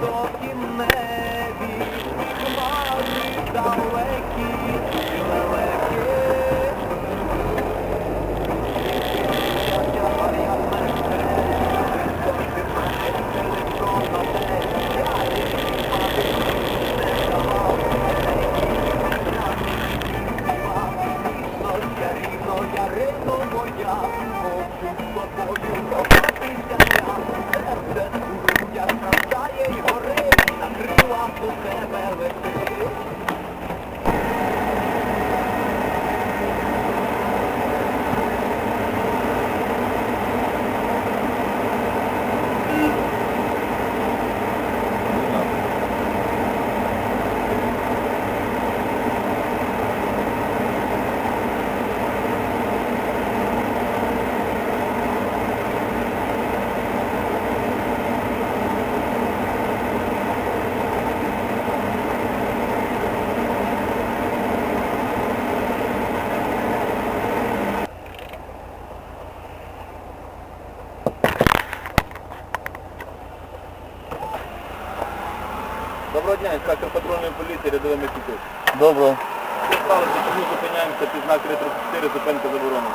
Lord, you. 了。Поліції рядовий Микітюк. Добре, Що сталося, чому зупиняємося під знак 334, зупинка заборонена?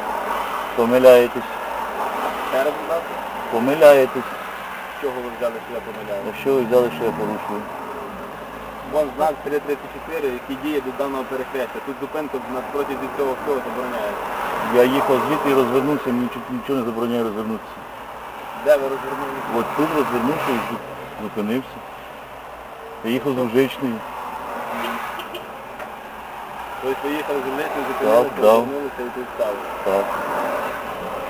помиляєтесь, Ще раз, будь ласка. помиляєтесь. З чого ви взяли, що я помиляю? Якщо ви взяли, що я порушую. Вон знак 334, який діє до даного перехрестя. Тут зупинка на протязі цього всього забороняється. Я їхав звідти і розвернувся, мені нічого не забороняє розвернутися. Де ви розвернулися? От тут розвернувся і тут зупинився. Їхав тобто з мужичний. Тобто їхав з мужичний, зупинилися, Так, да. повернулися і тут стали. Так.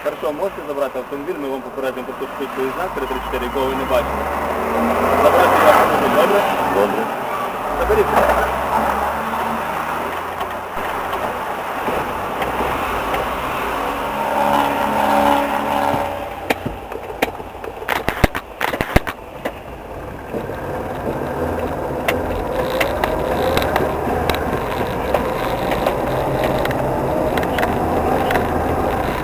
Хорошо, можете забрати автомобіль, ми вам попередимо про швидкий знак 334, якого ви не бачили. Забрати ваш автомобіль, добре? Добре. Заберіть.